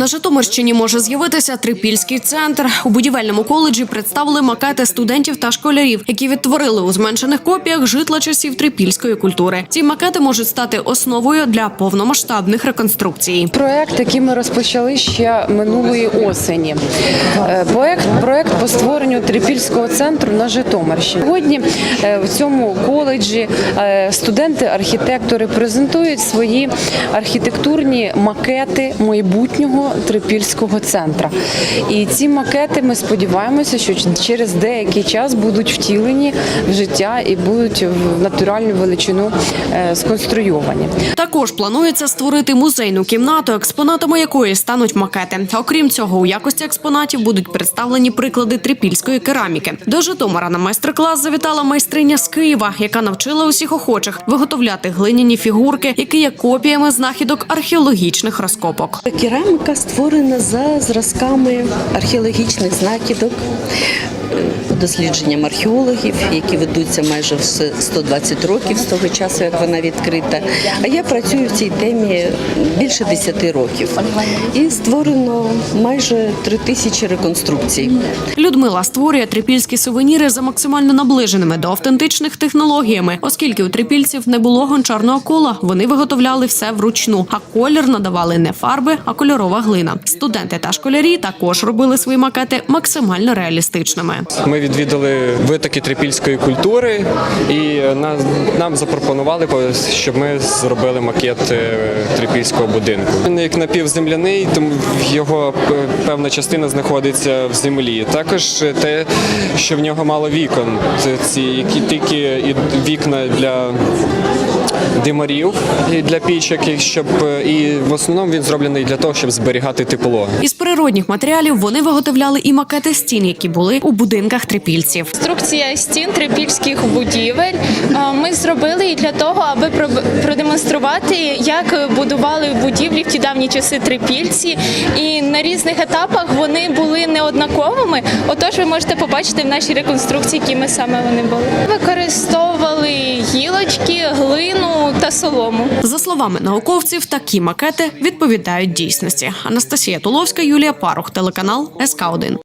На Житомирщині може з'явитися трипільський центр. У будівельному коледжі представили макети студентів та школярів, які відтворили у зменшених копіях житла часів трипільської культури. Ці макети можуть стати основою для повномасштабних реконструкцій. Проект, який ми розпочали ще минулої осені. Е, Проект, проект по створенню трипільського центру на Житомирщині. Сьогодні е, в цьому коледжі е, студенти-архітектори презентують свої архітектурні макети майбутнього трипільського центра. І ці макети ми сподіваємося, що через деякий час будуть втілені в життя і будуть в натуральну величину е, сконструйовані. Також планується створити музейну кімнату, експонатами якої стануть макети. Окрім цього, у якості експонатів будуть представлені приклади трипільської кераміки. До Житомира на майстер-клас завітала майстриня з Києва, яка навчила усіх охочих виготовляти глиняні фігурки, які є копіями знахідок археологічних розкопок. Кераміка створена за зразками археологічних знахідок, дослідженням археологів, які ведуться майже все 120 років з того часу, як вона відкрита. А я працюю в цій темі більше 10 років. І створено майже 3 тисячі реконструкцій. Людмила створює трипільські сувеніри за максимально наближеними до автентичних технологіями, оскільки у трипільців не було гончарного кола. Вони виготовляли все вручну, а колір надавали не фарби, а кольорова глина. Студенти та школярі також робили свої макети максимально реалістичними. Ми відвідали витоки трипільської культури, і нам, нам запропонували, щоб ми зробили макет е, трипільського будинку. Він як напівземляний, тому його е, певна частина знаходиться в землі. Також те, що в нього мало вікон, це ці які тільки вікна для димарів і для пічок, і щоб е, і в основному він зроблений для того, щоб зберігати тепло. Із природних матеріалів вони виготовляли і макети стін, які були у будинках трипільців. Конструкція стін трипільських будівель ми зробили і для того, аби про- продемонструвати, як будували будівлі в ті давні часи трипільці. І на різних етапах вони були неоднаковими. Отож, ви можете побачити в нашій реконструкції, якими саме вони були. Використовували гілочки, глину та солому. За словами науковців, такі макети відповідають дійсності. Анастасія Туловська, Юлія Парух, телеканал СК 1